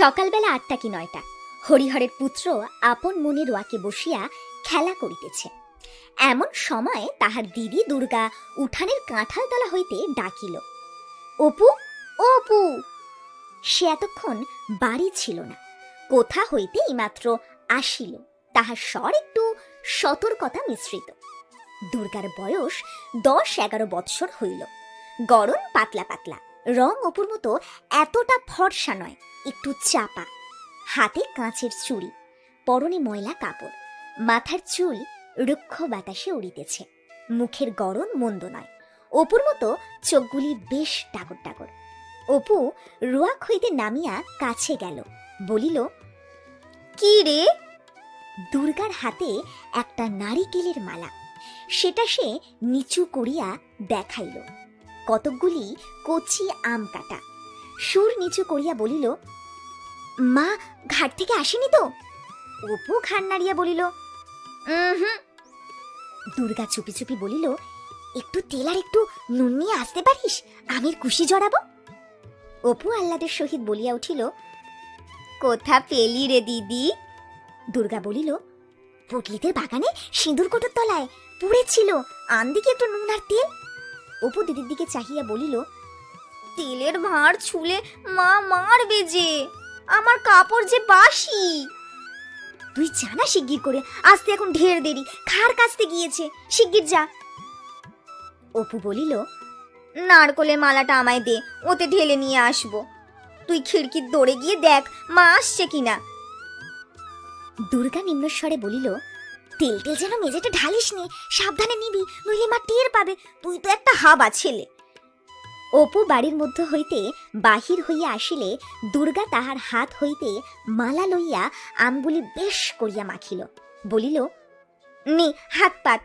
সকালবেলা আটটা কি নয়টা, হরিহরের পুত্র আপন মনে রোয়াকে বসিয়া খেলা করিতেছে। এমন সময় তাহার দিদি দুর্গা উঠানের কাঁঠালতলা হইতে ডাকিল, অপু অপু! সে এতক্ষণ বাড়ি ছিল না, কোথা হইতে মাত্র আসিল, তাহার স্বর একটু সতর্কতা মিশ্রিত। দুর্গার বয়স দশ এগারো বৎসর হইল গরম পাতলা পাতলা রং অপুর মতো এতটা ফর্সা নয়, একটু চাপা। হাতে কাঁচের চুড়ি, পরনে ময়লা কাপড়, মাথার চুল রুক্ষ বাতাসে উড়িতেছে। মুখের গরম মন্দ নয় অপুর মতো চোখগুলি বেশ টাকর টাকর অপু রোয়াক হইতে নামিয়া কাছে গেল, বলিল, কি রে? দুর্গার হাতে একটা নারিকেলের মালা, সেটা সে নিচু করিয়া দেখাইল। কতকগুলি কচি আম কাটা। সুর নিচু করিয়া বলিল, মা, ঘাট থেকে আসেনি তো? অপু ঘাড় নাড়িয়া বলিল হুম দুর্গা চুপি চুপি বলিল, একটু তেল আর একটু নুন নিয়ে আসতে পারিস? আমের কুশি জড়াবো? অপু আহ্লাদের সহিত বলিয়া উঠিল, কোথা পেলি রে দিদি? দুর্গা বলিল পুটলিতে বাগানে সিঁদুর কোটোর তলায় পুড়েছিল। আন দিকে একটু নুন আর তেল। অপু দিদির দিকে চাহিয়া বলিল, তেলের ভাঁড় ছুলে মা মারবে যে আমার কাপড় যে বাসি। তুই জানা শিগগির করে, আসতে এখন ঢের দেরি, খার কাছতে গিয়েছে, শিগগির যা। অপু বলিল, নারকলের মালাটা আমায় দে, ওতে ঢেলে নিয়ে আসব। তুই খিড়কির দৌড়ে গিয়ে দেখ, মা আসছে কিনা? দুর্গা নিম্নস্বরে বলিল তেল তেল যেন মেঝেতে ঢালিস নি, সাবধানে নিবি, নইলে মা টের পাবে, তুই তো একটা হাবা ছেলে। অপু বাড়ির মধ্য হইতে বাহির হইয়া আসিলে দুর্গা তাহার হাত হইতে মালা লইয়া আমগুলি বেশ করিয়া মাখিল, বলিল, নে, হাত পাত।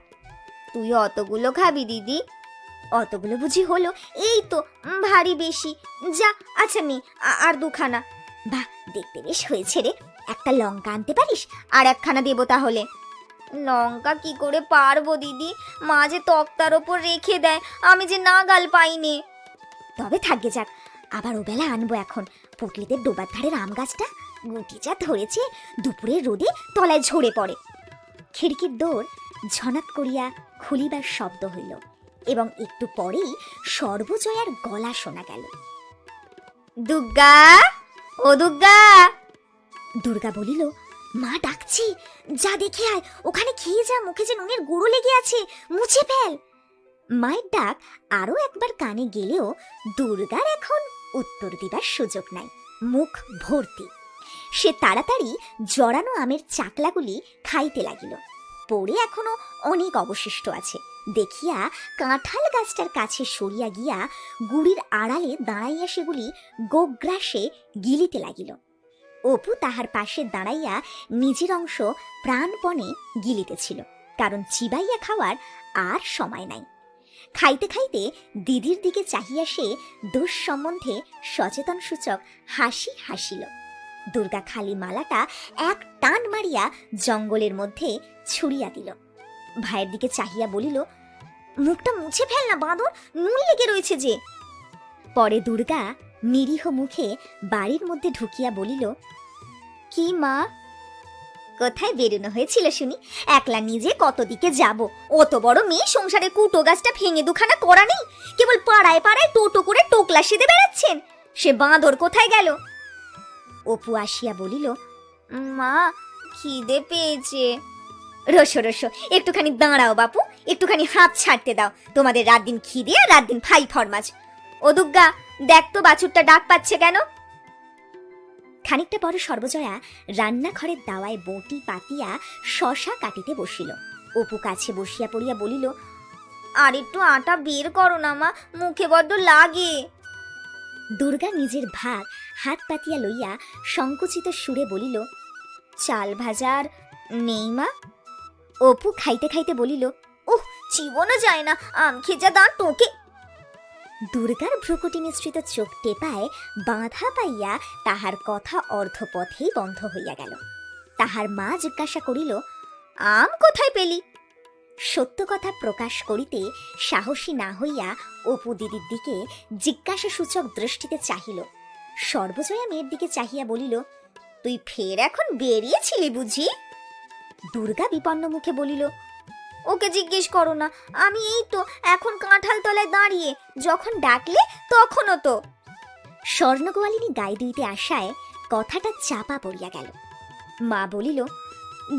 তুই অতগুলো খাবি দিদি। অতগুলো বুঝি হলো, এই তো, ভারী বেশি। যা আচ্ছা নে আর দুখানা। বাহ, দেখতে বেশ হয়েছে রে। একটা লঙ্কা আনতে পারিস? আর একখানা দেবো তাহলে। লঙ্কা কি করে পারব, দিদি? মা যে তক্তার ওপর রেখে দেয়, আমি যে নাগাল পাইনি। তবে থাকবে যাক, আবার ওবেলা আনব এখন। পুটলিতে ডোবার ধারের আম গাছটা গুটি যা ধরেছে, দুপুরের রোদে তলায় ঝরে পড়ে। খিড়কির দৌড় ঝনাত করিয়া খুলিবার শব্দ হইল, এবং একটু পরেই সর্বজয়ার গলা শোনা গেল। দুর্গা? ও দুর্গা? দুর্গা বলিল মা ডাকছি। যা দেখে আয়। ওখানে খেয়ে যা, মুখে যে নুনের গুঁড়ো লেগে আছে। মুছে ফেল। মায়ের ডাক আরও একবার কানে গেলেও দুর্গার এখন উত্তর দিবার সুযোগ নাই। মুখ ভর্তি। সে তাড়াতাড়ি জড়ানো আমের চাকলাগুলি খাইতে লাগিল। পড়ে এখনও অনেক অবশিষ্ট আছে। দেখিয়া কাঁঠাল গাছটার কাছে সরিয়া গিয়া গুড়ির আড়ালে দাঁড়াইয়া সেগুলি গোগ্রাসে গিলিতে লাগিল। অপু তাহার পাশে দাঁড়াইয়া নিজের অংশ প্রাণপণে গিলিতেছিল, কারণ চিবাইয়া খাওয়ার আর সময় নাই। খাইতে খাইতে দিদির দিকে চাহিয়া সে দোষ সম্বন্ধে সচেতন সূচক হাসি হাসিল। দুর্গা খালি মালাটা এক টান মারিয়া জঙ্গলের মধ্যে ছুড়িয়া দিল। ভাইয়ের দিকে চাহিয়া বলিল, মুখটা মুছে ফেল না বাঁদর, নুন লেগে রয়েছে যে। পরে দুর্গা নিরীহ মুখে বাড়ির মধ্যে ঢুকিয়া বলিল, কি মা? কোথায় বেরোনো হয়েছিল শুনি? একলা নিজে কত দিকে যাব? অত বড় মেয়ে সংসারে কুটো গাছটা ভেঙে দুখানা করা নেই। কেবল পাড়ায় পাড়ায় টোটো করে টোকলা সেদে বেড়াচ্ছেন। সে বাঁদর কোথায় গেল? অপু আসিয়া বলিল, মা, খিদে পেয়েছে। রসো রসো, একটুখানি দাঁড়াও বাপু, একটুখানি হাত ছাড়তে দাও। তোমাদের রাত দিন খিদে আর রাত দিন ফাই ফরমাজ ও দুর্গা দেখ তো বাছুরটা ডাক পাচ্ছে কেন? খানিকটা পরে সর্বজয়া রান্নাঘরের দাওয়ায় বটি, পাতিয়া, শশা কাটিতে বসিল। অপু কাছে বসিয়া পড়িয়া বলিল, আর একটু আটা বের করো না মা, মুখে বড্ড লাগে। দুর্গা নিজের ভাগ হাত পাতিয়া লইয়া সংকুচিত সুরে বলিল, চাল ভাজার নেই মা। অপু খাইতে খাইতে বলিল ওহ চিবনও যায় না, আম খেজা দাঁত টোকে দুর্গার ভ্রুকুটি মিশ্রিত চোখ টেপায় বাঁধা পাইয়া তাহার কথা অর্ধপথেই বন্ধ হইয়া গেল। তাহার মা জিজ্ঞাসা করিল, আম কোথায় পেলি? সত্য কথা প্রকাশ করিতে সাহসী না হইয়া অপু দিদির দিকে জিজ্ঞাসাসূচক দৃষ্টিতে চাহিল। সর্বজয়া মেয়ের দিকে চাহিয়া বলিল, তুই ফের এখন বেরিয়েছিলি বুঝি? দুর্গা বিপন্ন মুখে বলিল ওকে জিজ্ঞেস করো না। আমি এই তো এখন কাঁঠাল তলায় দাঁড়িয়ে। যখন ডাকলে তখনও তো। স্বর্ণগোয়ালিনী গায়ে দিতে আসায় কথাটা চাপা পড়িয়া গেল। মা বলিল,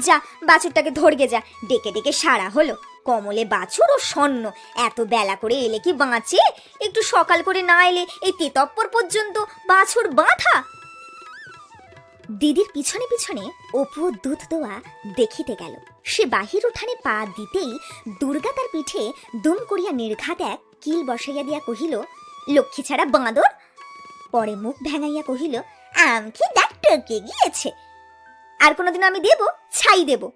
যা, বাছুরটাকে ধরগে যা। ডেকে ডেকে সারা হলো। কমলে বাছুর ও স্বর্ণ। এত বেলা করে এলে কি বাঁচে? একটু সকাল করে না এলে এই তেতপ্পর পর্যন্ত বাছুর বাঁধা? দিদির পিছনে পিছনে অপু দুধ দোয়া দেখিতে গেল। সে বাহির উঠানে পা দিতেই দুর্গা তার পিঠে দুম করিয়া নির্ঘাত এক কিল বসাইয়া দিয়া কহিল, লক্ষ্মী ছাড়া বাঁদর? পরে মুখ ভেঙাইয়া কহিল আমকি ডাক টকে গিয়েছে? আর কোনোদিন আমি দেব, ছাই দেব।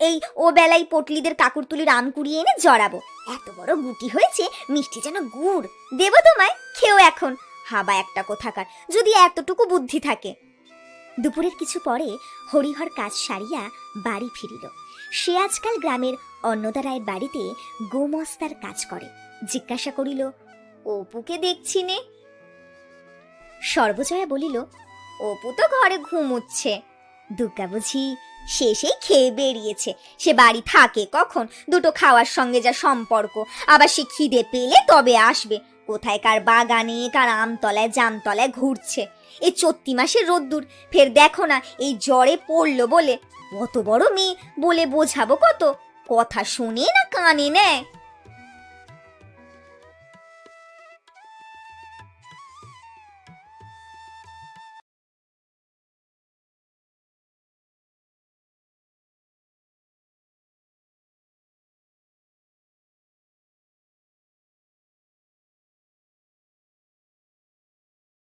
এই ও বেলায় পটলিদের কাকুর কাকুরতুলির আম কুড়িয়ে এনে জড়াবো। এত বড় গুটি হয়েছে, মিষ্টি যেন গুড়। দেব তোমায়, খেও এখন। হাবা একটা কোথাকার, যদি এতটুকু বুদ্ধি থাকে। দুপুরের কিছু পরে হরিহর কাজ সারিয়া বাড়ি ফিরিল। সে আজকাল গ্রামের অন্নদা রায়ের বাড়িতে গোমস্তার কাজ করে। জিজ্ঞাসা করিল, অপুকে দেখছি নে? সর্বজয়া বলিল, অপু তো ঘরে ঘুমুচ্ছে। দুর্গা বুঝি শেষেই খেয়ে বেরিয়েছে। সে বাড়ি থাকে কখন? দুটো খাওয়ার সঙ্গে যা সম্পর্ক। আবার সে খিদে পেলে তবে আসবে। কোথায় কার বাগানে কার আমতলায় জামতলায় ঘুরছে। এই চত্তি মাসের রোদ্দুর, ফের দেখো না, এই জ্বরে পড়ল বলে। কত বড় মেয়ে, বলে বোঝাবো কত? কথা শুনে না কানে নেয়।